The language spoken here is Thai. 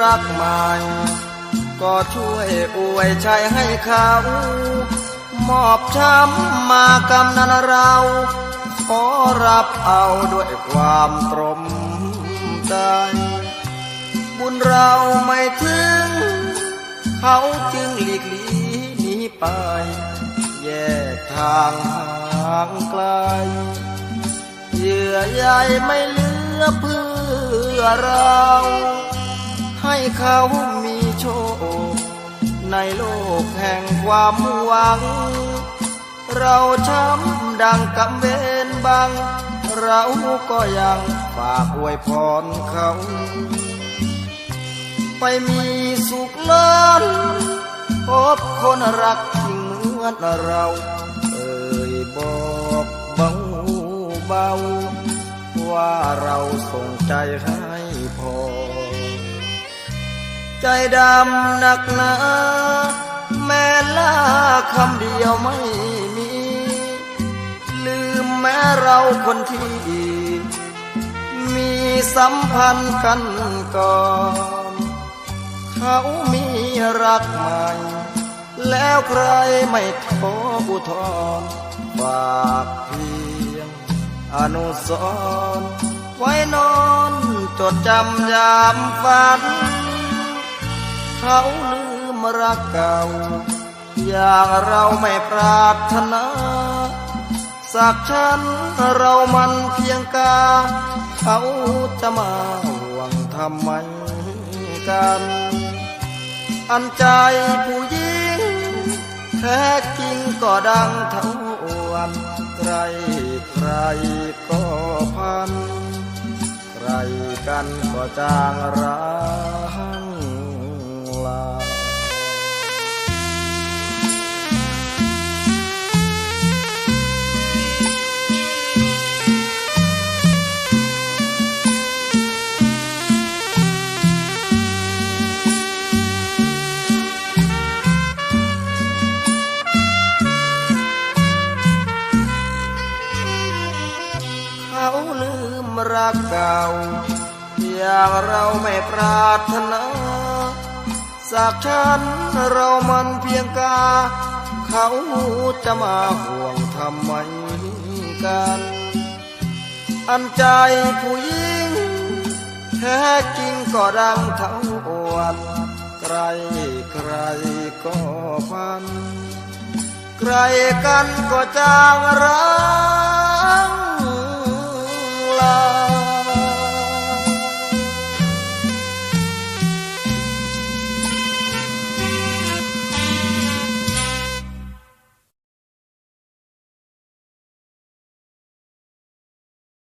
รักใหม่ ก็ช่วยอวยชัยให้เขา มอบช้ำมากำนันเราขอรับเอาด้วยความตรมใจ บุญเราไม่ถึง เขาจึงหลีกลีหนีไป แยกทางห่างไกล เยื่อใยไม่เหลือเพื่อเรา เขามีโชค ในโลกแห่งความหวัง เราช้ำดังกำเวนบัง เราก็ยังฝากอวยพรเขา ไปมีสุขเลิศพบคนรักจริงเหมือนเรา เอ่ยบอกเบาเบาๆว่าเราส่งใจให้พอ ใจดำหนักหนาแม่ลาคำเดียวไม่มี ลืมแม้เราคนที่มีสัมพันธ์กันก่อนเขามีรักใหม่ แล้วใครไม่ทออุทธรณ์ฝากเพียงอนุสรไว้นอนจดจำยามฝัน เขาลืมรักเก่า อย่างเราไม่ปรารถนา สักฉันเรามันเพียงกา เขาจะมาห่วงทำไมกัน อันใจผู้หญิงแท้จริงก็ดังเท่าวันใครใครก็พัน ใครกันก็จางร้าง ลาเขาลืมรักเก่าอย่างเราไม่ปรารถนา สักฉันเรามันเพียงกา เขาจะมาห่วงทำไมกัน อันใจผู้หญิงแท้จริงก็ดังเท่าอวนใครใครก็พัน ใครกันก็จางร้า